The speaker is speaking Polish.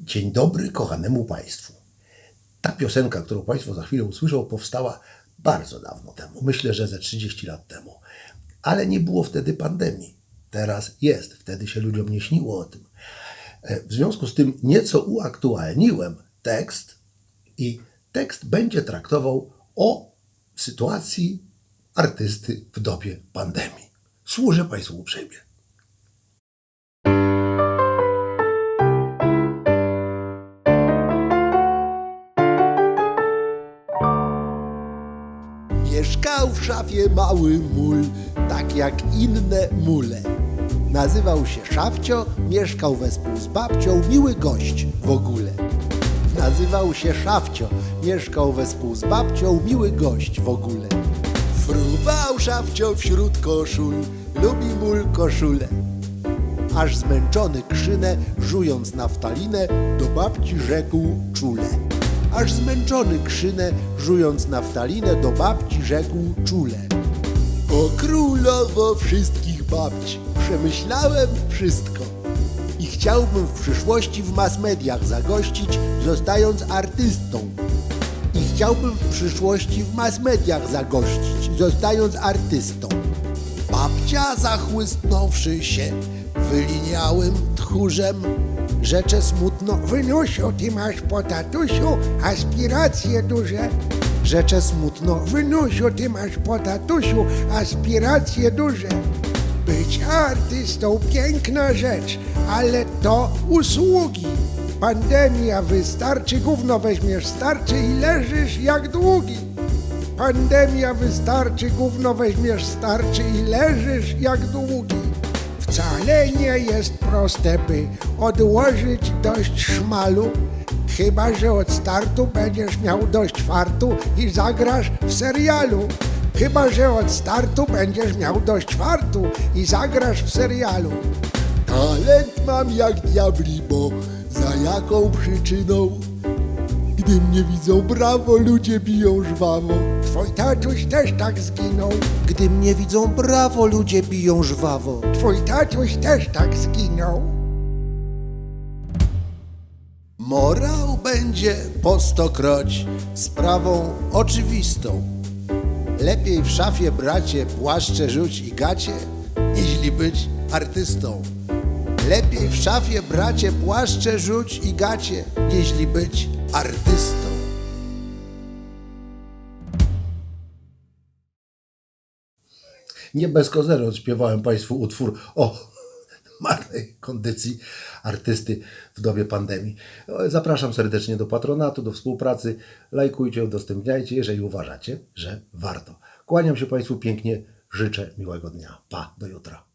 Dzień dobry kochanemu Państwu. Ta piosenka, którą Państwo za chwilę usłyszą, powstała bardzo dawno temu. Myślę, że ze 30 lat temu. Ale nie było wtedy pandemii. Teraz jest. Wtedy się ludziom nie śniło o tym. E, W związku z tym nieco uaktualniłem tekst i tekst będzie traktował o sytuacji artysty w dobie pandemii. Służę Państwu uprzejmie. Mieszkał w szafie mały mól, tak jak inne mule. Nazywał się Szafcio, mieszkał wespół z babcią, miły gość w ogóle. Nazywał się Szafcio, mieszkał wespół z babcią, miły gość w ogóle. Fruwał Szafcio wśród koszul, lubi mól koszulę. Aż zmęczony krzynę, żując naftalinę, do babci rzekł czule. Aż zmęczony krzynę, żując naftalinę, do babci rzekł czule. O królowo wszystkich babci, przemyślałem wszystko. I chciałbym w przyszłości w mass mediach zagościć, zostając artystą. I chciałbym w przyszłości w mass mediach zagościć, zostając artystą. Babcia zachłysnąwszy się wyliniałym tchórzem, rzecze smutno Wynusiu, ty masz po tatusiu aspiracje duże. Rzecze smutno Wynusiu, ty masz po tatusiu aspiracje duże. Być artystą piękna rzecz, ale to usługi. Pandemia wystarczy, gówno weźmiesz starczy i leżysz jak długi. Pandemia wystarczy, gówno weźmiesz starczy i leżysz jak długi. Wcale nie jest proste, by odłożyć dość szmalu, chyba że od startu będziesz miał dość fartu i zagrasz w serialu. Chyba że od startu będziesz miał dość fartu i zagrasz w serialu. Talent mam jak diabli, bo za jaką przyczyną? Gdy mnie widzą brawo, ludzie biją żwawo. Twój tatuś też tak zginął. Gdy mnie widzą brawo, ludzie biją żwawo. Twój tatuś też tak zginął. Morał będzie po stokroć sprawą oczywistą. Lepiej w szafie, bracie, płaszcze rzuć i gacie, niźli być artystą. Lepiej w szafie, bracie, płaszcze rzuć i gacie, niźli być artystą. Nie bez kozery odśpiewałem Państwu utwór o marnej kondycji artysty w dobie pandemii. Zapraszam serdecznie do patronatu, do współpracy. Lajkujcie, udostępniajcie, jeżeli uważacie, że warto. Kłaniam się Państwu pięknie, życzę miłego dnia. Pa, do jutra.